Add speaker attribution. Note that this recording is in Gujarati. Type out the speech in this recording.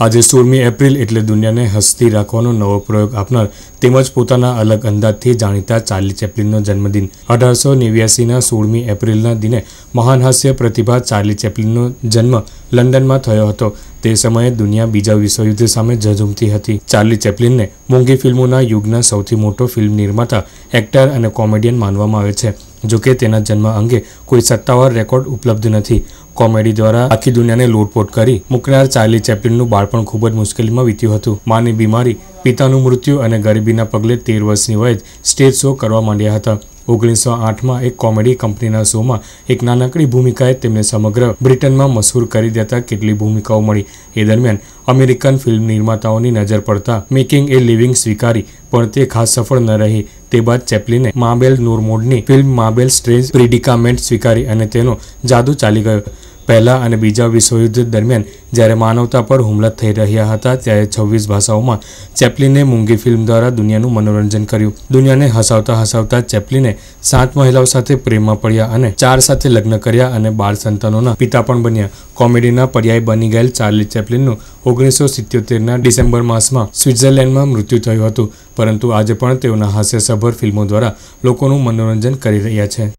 Speaker 1: આજે સોળમી એપ્રિલ એટલે દુનિયાને હસતી રાખવાનો નવો પ્રયોગ આપનાર તેમજ પોતાના અલગ અંદાજથી જાણીતા ચાર્લી ચેપ્લિનનો જન્મદિન. અઢારસો નેવ્યાસીના સોળમી એપ્રિલના દિને મહાન હાસ્ય પ્રતિભા ચાર્લી ચેપ્લિનનો જન્મ લંડનમાં થયો હતો. તે સમયે દુનિયા બીજા વિશ્વયુદ્ધ સામે ઝઝૂમતી હતી. ચાર્લી ચેપ્લિનને મોંઘી ફિલ્મોના યુગના સૌથી મોટો ફિલ્મ નિર્માતા, એક્ટર અને કોમેડિયન માનવામાં આવે છે. જોકે તેના જન્મ અંગે કોઈ સત્તાવાર રેકોર્ડ ઉપલબ્ધ નથી કોમેડી દ્વારા આખી દુનિયાને લોટપોટ કરી મૂકનાર ચાર્લી ચેપ્લિનનું બાળપણ ખૂબ જ મુશ્કેલીમાં વીત્યું હતું માની બીમારી પિતાનું મૃત્યુ અને ગરીબીના પગલે તેર વર્ષની વયે જ સ્ટેજ શો કરવા માંડ્યા હતા ઓગણીસો આઠમાં એક કોમેડી કંપનીના શોમાં એક નાનકડી ભૂમિકાએ તેમને સમગ્ર બ્રિટનમાં મશહૂર કરી દેતા કેટલી ભૂમિકાઓ મળી એ દરમિયાન અમેરિકન ફિલ્મ નિર્માતાઓની નજર પડતા મેકિંગ એ લિવિંગ સ્વીકારી પણ તે ખાસ સફળ ન રહી તે બાદ ચેપલીને માબેલ નોર્મોડની ફિલ્મ માબેલ સ્ટ્રેન્જ પ્રિડિકામેન્ટ સ્વીકારી અને તેનો જાદુ ચાલી ગયો. પહેલા અને બીજા વિશ્વયુદ્ધ દરમિયાન જ્યારે માનવતા પર હુમલા થઈ રહ્યા હતા ત્યારે છવ્વીસ ભાષાઓમાં ચેપ્લિને મૂંગી ફિલ્મ દ્વારા દુનિયાનું મનોરંજન કર્યું. દુનિયાને હસાવતા હસાવતા ચેપ્લિને સાત મહિલાઓ સાથે પ્રેમમાં પડ્યા અને ચાર સાથે લગ્ન કર્યા અને બાળ સંતાનોના પિતા પણ બન્યા. કોમેડીના પર્યાય બની ગયેલ ચાર્લી ચેપ્લિનનું ઓગણીસો સિત્યોતેરના ડિસેમ્બર માસમાં સ્વિટ્ઝરલેન્ડમાં મૃત્યુ થયું હતું, પરંતુ આજે પણ તેઓના હાસ્યસભર ફિલ્મો દ્વારા લોકોનું મનોરંજન કરી રહ્યા છે.